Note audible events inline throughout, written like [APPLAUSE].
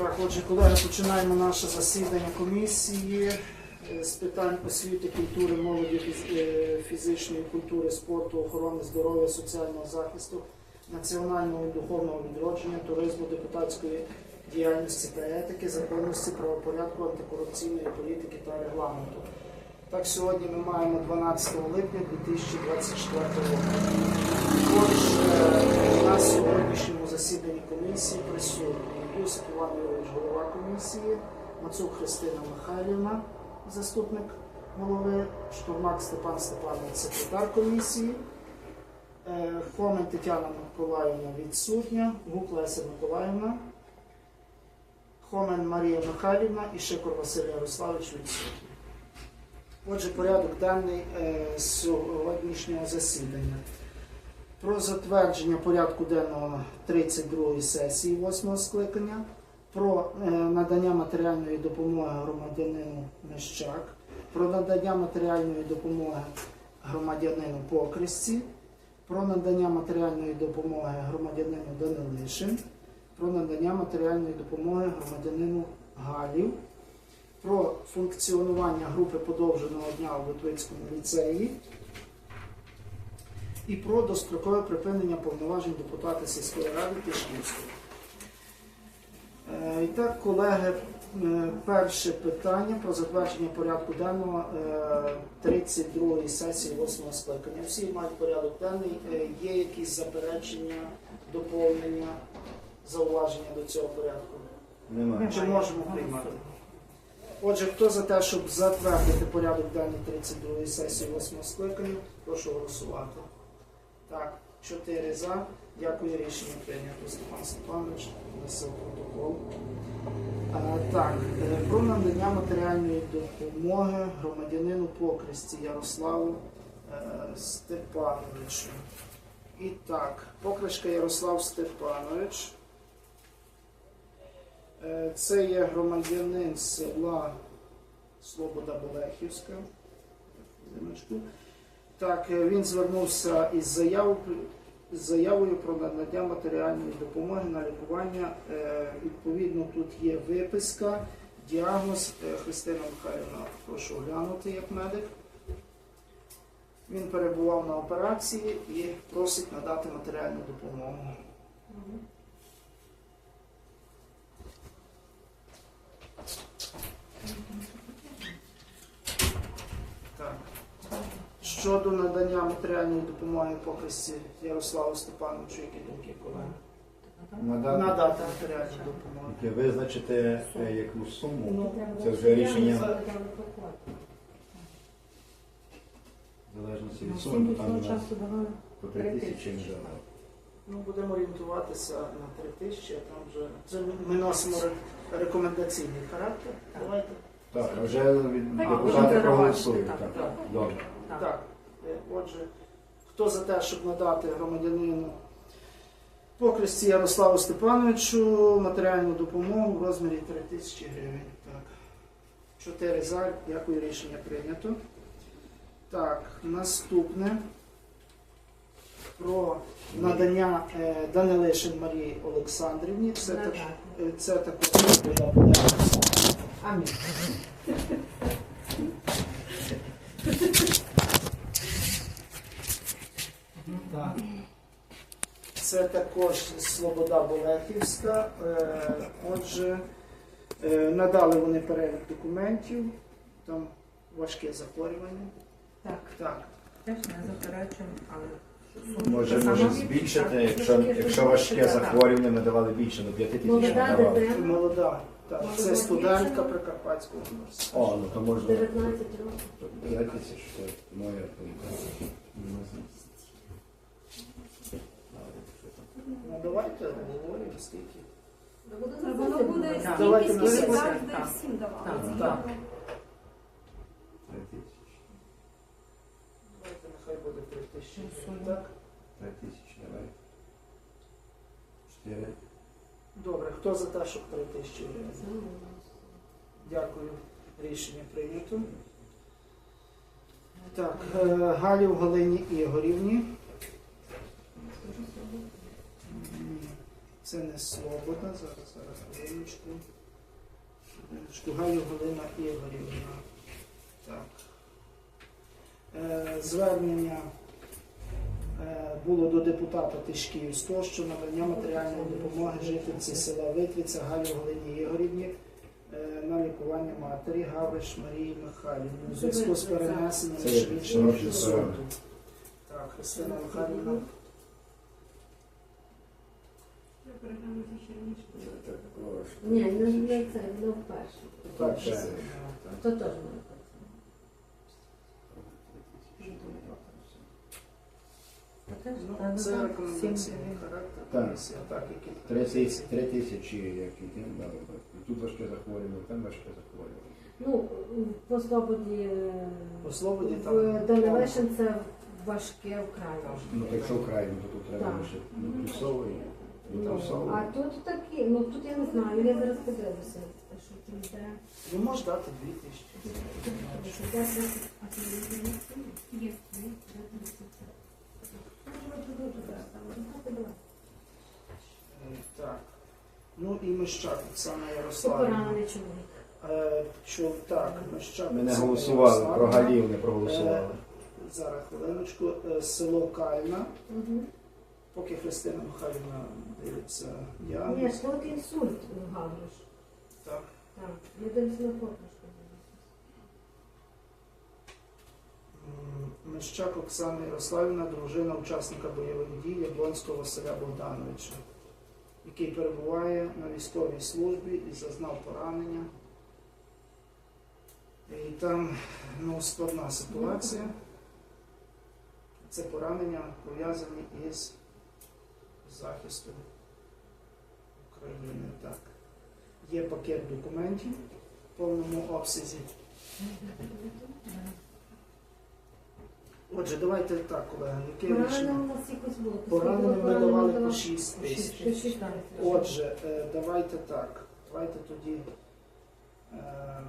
Так, отже, колеги, починаємо наше засідання комісії е, з питань освіти, культури, молоді, е, фізичної культури, спорту, охорони здоров'я, соціального захисту, національного і духовного відродження, туризму, депутатської діяльності та етики, законності, правопорядку, антикорупційної політики та регламенту. Так, сьогодні ми маємо 12 липня 2024 року. Отже, на сьогоднішньому засіданні комісії присутні Іван Юрійович, голова комісії, Мацук Христина Михайлівна, заступник голови, Штурмак Степан Степанович, секретар комісії, е, Хомен Тетяна Миколаївна відсутня, Гук Леся Миколаївна, Хомен Марія Михайлівна і Шикор Василь Ярославович відсутні. Отже, порядок денний е, сьогоднішнього засідання. Про затвердження порядку денного 32-ї сесії 8 скликання, про е, надання матеріальної допомоги громадянину Мещак, про надання матеріальної допомоги громадянину Покресці, про надання матеріальної допомоги громадянину Данилишин, про надання матеріальної допомоги громадянину Галів, про функціонування групи подовженого дня у Литвицькому ліцеї і про дострокове припинення повноважень депутата сільської ради Тишківської. Е, І так, колеги, е, перше питання про затвердження порядку денного е, 32-ї сесії 8 скликання. Всі мають порядок денний. Е, Є якісь заперечення, доповнення, зауваження до цього порядку? Немає. Чи можемо приймати? Отже, хто за те, щоб затвердити порядок денний 32-ї сесії 8 скликання, прошу голосувати. Так, 4 за. Дякую, рішення прийнято. Степан Степанович, несе протокол. Так, е, про надання матеріальної допомоги громадянину Покресті Ярославу е, Степановичу. І так, Покришка Ярослав Степанович. Е, Це є громадянин села Слобода Болехівська. Так, він звернувся із заявою, з заявою про надання матеріальної допомоги на лікування. Е, Відповідно, тут є виписка, діагноз. Е, Христина Михайлівна, прошу оглянути як медик. Він перебував на операції і просить надати матеріальну допомогу. Так. Щодо надання матеріальної допомоги покресті Ярославу Степановичу, які думки колеги? Надати, Надати матеріальну допомогу. Яке визначити е, яку суму. Ну, Це вже рішення в залежності від суми, то там у нас по 3 тисячі не давали. Ну, будемо орієнтуватися на 3 тисячі, а там вже це ми носимо ре- рекомендаційний характер. Давайте. Так, а вже від депутати проголосують. так. Добре. Так. Отже, хто за те, щоб надати громадянину покресті Ярославу Степановичу матеріальну допомогу в розмірі 3 тисячі гривень. Так. 4 за. Дякую, рішення прийнято. Так, наступне про надання е, Данилишин Марії Олександрівні. Це, так, е, це також буде Амінь. [LAUGHS] Так. Це також Слобода Болехівська. Е, Отже, е, надали вони перелік документів, там важке захворювання. Так, Так, теж не заперечуємо, але Може, може збільшити, якщо, якщо важке захворювання, ми давали більше, до 5 тисяч не Молода давали. дитина, молода. Так, це студентка? Прикарпатського університету. О, ну то можна 19 років. 5 тисяч, це моя думка. Ну давайте говоримо, скільки. Воно буде. Давайте стільки, скільки завжди так. всім давали. Так, так. 3 тисячі. Давайте нехай буде 3 тисячі. Так. 3 тисячі, давай. 4. Добре, хто за те, щоб 3 тисячі гривень? Дякую. Рішення прийнято. Так, е, Галів Галині Ігорівні. Це не Слобода, зараз, зараз, хвилиночку. Галю Галина Ігорівна. Так. Е, звернення е, було до депутата Тишківського, що надання матеріальної допомоги жительці села Витвиця Галі Галині Ігорівні е, на лікування матері Гавриш Марії Михайлівни у зв'язку з перенесенням Це є швидшого гроші інсульту. збирали. Так, Христина Михайлівна. Ні, не, не це, не вперше. Так, Так. це, То теж не. Ну, це рекомендаційний характер Так. комісії, так, які Три тисячі, три тисячі, як. Тут важке захворювання, там важке захворювання. Ну, по Слободі, е, По Слободі там- в Доневишин це важке вкрай. Ну, якщо вкрай, ну, то тут треба Так. лише ну, плюсовий, ну, там Ну, а тут такі, ну тут я не знаю, я зараз подивлюся, що тут йде. Ви можете дати дві тисячі. Е, Так. Ну і Мещак Оксана Це Ярославівна. поранений чоловік. Е, Що так, Мещак Ми не Оксана голосували, про Ярославівна. Галів не проголосували. Е, Зараз хвилиночку. Е, Село Кальна. Поки Христина Михайлівна дивиться Ні, діагноз. тут інсульт у Гавриш. Так. Так, я дивлюся на фото. М, Мещак Оксана Ярославівна, дружина учасника бойових дій Яблонського Василя Богдановича, який перебуває на військовій службі і зазнав поранення. І там ну, складна ситуація. Це поранення пов'язані із захистом України. Так. Є пакет документів в повному обсязі. Отже, давайте так, колеги, яке Поранено рішення? Пораненим ми Поранено давали по 6 тисяч. Отже, е, давайте так. Давайте тоді. е,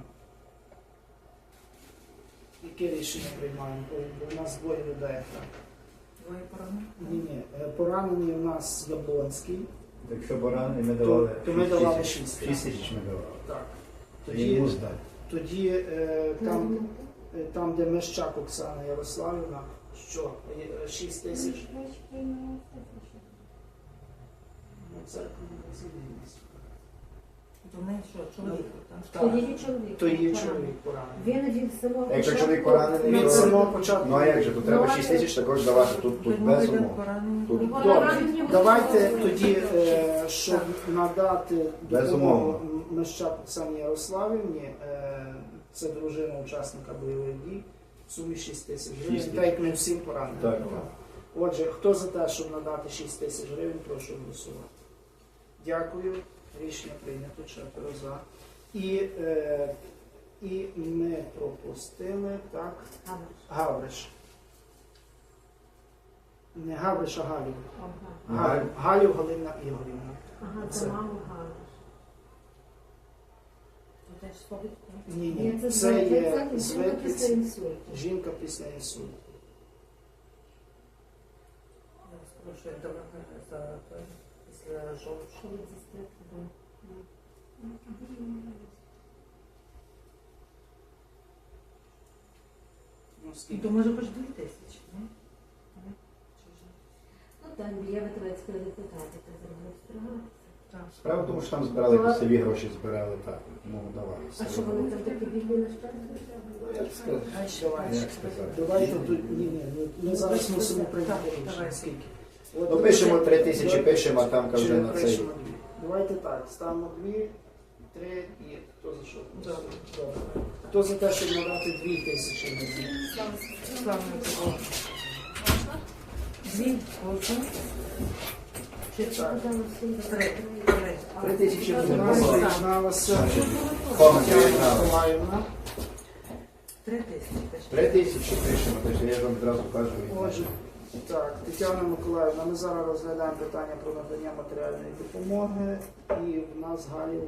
Яке рішення приймаємо? Бо- у нас двоє людей. Так? Двоє поранених? Ні, ні. е, Поранений у нас Яблонський. Так Якщо барани ми То, давали то ми давали 6 Шість тисяч ми давали. Так. Тоді, тоді е, там, е, там, де Мещак Оксана Ярославівна, що 6 тисяч. Ну, це рекомендаційність. То в неї що, чоловік Так. так? То її чоловік. То її поранений. чоловік поранений. Він від самого А якщо чоловік поранений, Від Ну, самого початку. Ну а як же, тут треба Ну, 6 тисяч також давати, тут, тут без умов. Тут- Ну, Добре, давайте тоді, е, щоб надати Безумовно. допомогу Мещак Оксані Ярославівні, е, це дружина учасника бойових дій, в сумі 6 тисяч гривень, Шість так як ми всім поранені. Так, так. Отже, хто за те, щоб надати 6 тисяч гривень, прошу голосувати. Дякую. Рішення прийнято, четверо за. І, е, і ми пропустили так. Гавриш. Гавриш. Не Гавриш, а Галів. Ага. Галю, Галю Галина Ігорівна. Ага, Це. мама Гавриш. Це теж Слобідка? Ні, Ні, це це є жінка після інсульту. Жінка після інсульту. Я вас прошу, добре за той, стрибки, да. Ну, І то може хоч дві тисячі, ні? Ну там є ветеранської депутати, то зробили стригатися. Справа в тому, що там збирали по селі гроші, збирали так, тому давали. А що вони там такі бідні на Давай. Як сказати? Давайте тут, ні, ні, ми- ми зараз мусимо прийняти давай. Скільки? Ну пишемо 3 тисячі, пишемо, а там вже на цей. пишемо дві? Давайте так, ставимо дві, три і хто за що? Добре. Добре. Хто за те, щоб надати дві тисячі на дві? Голосуй. Чи Так. Три. Три. Три тисячі буде. Нас приєдналася Форма Миколаївна. Три тисячі. Три тисячі пишемо, я вам одразу кажу. Отже, так, Тетяна Миколаївна, ми зараз розглядаємо питання про надання матеріальної допомоги. І в нас Галів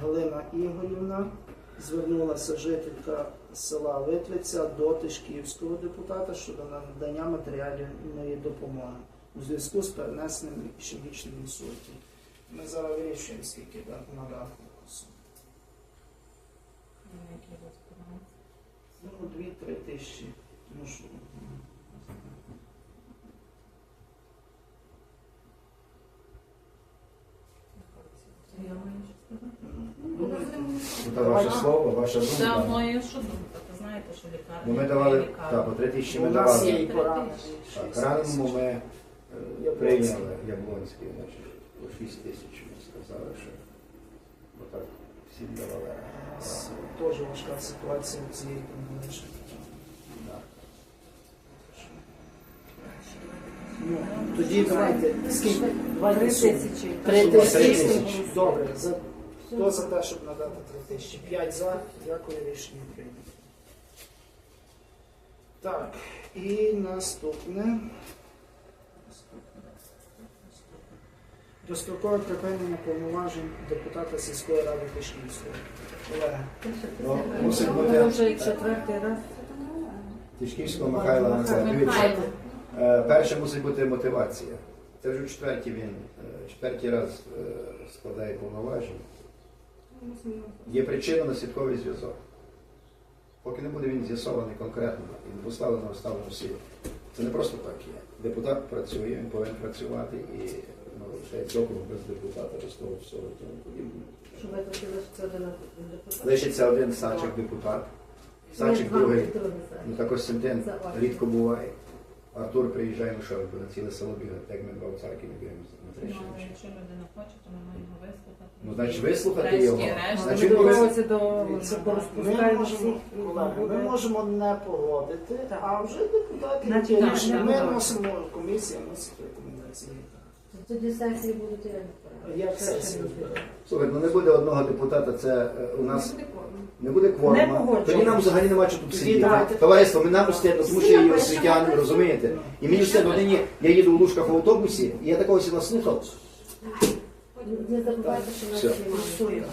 Галина Ігорівна звернулася жителька села Литвиця до Тишківського депутата щодо надання матеріальної допомоги у зв'язку з перенесеним ішемічним інсультом. Ми зараз вирішуємо, скільки да- надати. Програми? Ну, 2-3 тисячі. Ну, що? Я маю що сказати. Ну, ми будемо- Ну, Це ваше слово, ваша Це думка. моє що думка. Ви знаєте, що лікарня. Ну, ми давали, так, по три тисячі У ми нас є давали. і. Так, 6 раненому ми е, прийняли Яблонський, значить, по 6 тисяч ми сказали, що отак всім давали. У Теж важка ситуація у цієї комунальної. Да. Ну, тоді давайте, скільки? Три Давайте суму. тисячі. Три Сума тисячі. три тисячі. Добре. За, хто за те, щоб надати три тисячі? П'ять за. Дякую, рішення прийнято. Так, і наступне. Дострокове припинення повноважень депутата сільської ради Тишківської. Колеги. Ну, мусить Це бути вже четвертий раз. Тишківського Михайла Назаровича. Михайло. Е, Перше мусить бути мотивація. Це вже четвертий він, е, четвертий раз е, складає повноваження. Є причина наслідковий зв'язок. Поки не буде він з'ясований конкретно і не поставлено на вставлену силу. Це не просто так є. Депутат працює, він повинен працювати і ну, округ без депутата без того всього тому подібне. Щоб ви хотіли, один депутат. Лишиться один сачик депутат, сачик другий. Ну так ось рідко буває. Артур приїжджає, ну що робить, на ціле село бігати, як ми два царки не бігаємо на Ну. Якщо людина хоче, то ми маємо його вислухати. Ну, значить, вислухати його. Значить, Ми до можемо, всіх. колеги, ми можемо не погодити, а вже депутати Ми носимо комісія, носить рекомендації. Тоді сесії будуть і Як сесія? Слухайте, ну не буде одного депутата, це е, у нас не буде Не кворума. Тоді нам взагалі нема чого тут сидіти. Товариство, ми нам стидно, тому що я є Всі освітяни, розумієте? І мені стидно, нині я їду в Лужках в автобусі, і я такого сі наслухав. Не забувайте, що нас. Голосуємо.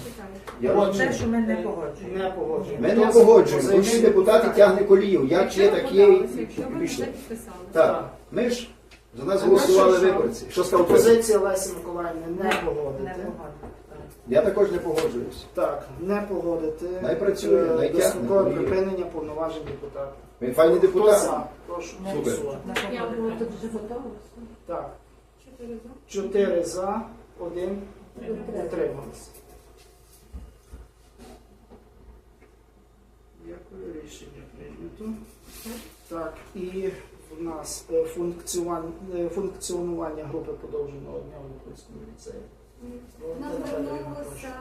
Я Те, що ми не погоджуємо. Не погоджуємо. Ми не погоджуємо, кожен депутат тягне колію. Я чи є такий, Якщо ви пішли. підписали. Так, ми ж за нас голосували виборці. Що Петро? Пропозиція Лесі Миколаївни не погодити. Я також не погоджуюсь. Так, не погодити. Най працює, Е, най дострокове припинення повноважень депутата. Він файний Хто депутат. за? Прошу Не Супер. голосувати. Я була тут вже готова. Так, Чотири за. чотири за, один утримався. Дякую, рішення прийнято. Так, і в нас е, функціонування, функціонування групи подовженого дня в Луцькому ліцеї. У нас звернулося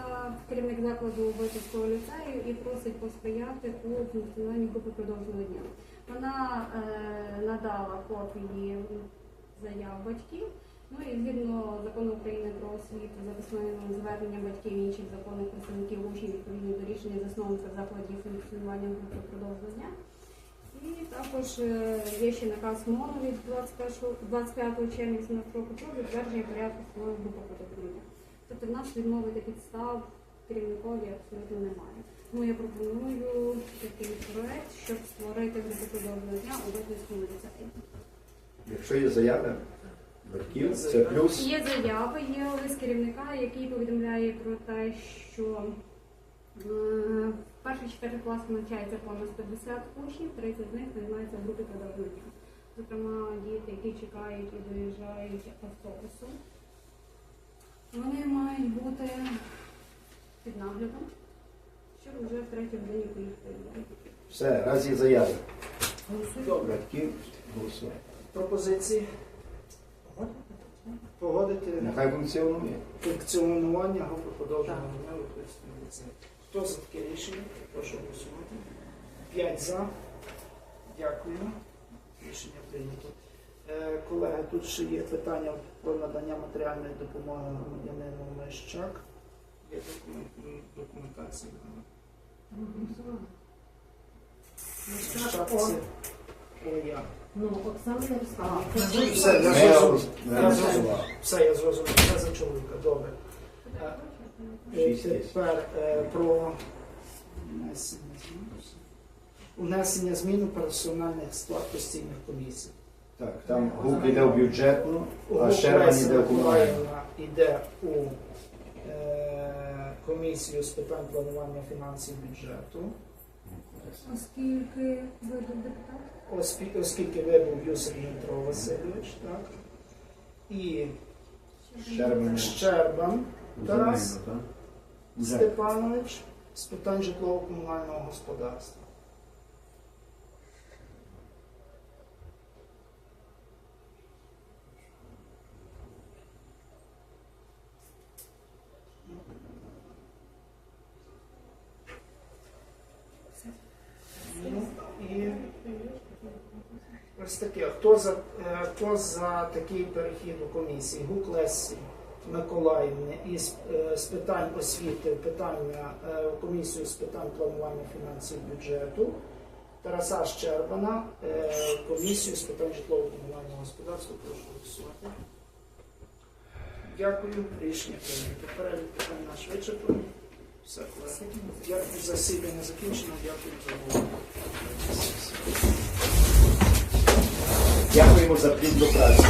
керівник закладу Бойківського ліцею і просить посприяти у функціонуванні групи продовженого дня. Вона е, надала копії заяв батьків. Ну і згідно закону України про освіту, записаним звернення батьків і інших законних представників учнів відповідно до рішення засновника закладів функціонування групи продовженого дня. І також е, є ще наказ МОНу від 25 червня 2017 року про затвердження порядку встановлення групи. Тобто в нас відмовити підстав керівникові абсолютно немає. Тому я пропоную такий проект, щоб створити групу дня у Витівському ліцеї. Якщо є заяви батьків, це плюс. Є заяви, є лист керівника, який повідомляє про те, що е, перший четвертий клас навчається понад 150 учнів, 30 з них займаються в групі. Зокрема, діти, які чекають і доїжджають автобусом. Вони мають бути під наглядом, щоб вже в третій годині поїхати. Все, раз є заяви. Голосуємо. Добре. Батьків голосує. Пропозиції погодити Нехай функціонує. функціонування групи подовженого дня. Хто за таке рішення? Прошу голосувати. П'ять за. Дякую. Рішення прийнято. Е, Колеги, тут ще є питання про надання матеріальної допомоги громадянину Мещак. Є документація. Мещак це. Ну, Оксана Ярославівна. все, я зрозумів. Все, я зрозумів. Це за чоловіка. Добре. Е. Тепер е, про внесення змін. У персональних склад постійних комісій. Так, там гук йде в бюджетну, а Щербан йде в комунальну. Йде у е, комісію з питань планування фінансів бюджету. Оскільки ви депутат? Оспі- Оскільки вибув Юсип Дмитро Васильович, так? І Щербин. Щербан Тарас. Степанович з питань житлово-комунального господарства. Ну, ось таке. Хто за, е, хто за такий перехід у комісії? Гук Лесі Миколаївни із е, з питань освіти, питання е, у комісію з питань планування фінансів бюджету. Тараса Щербана, е, комісію з питань житлово-комунального господарства. Прошу голосувати. Дякую. Рішення прийнято. Перелік питань наш вичерпаний. Все, колеги. Дякую. Засідання закінчено. Дякую за увагу. Дякуємо за плідну працю.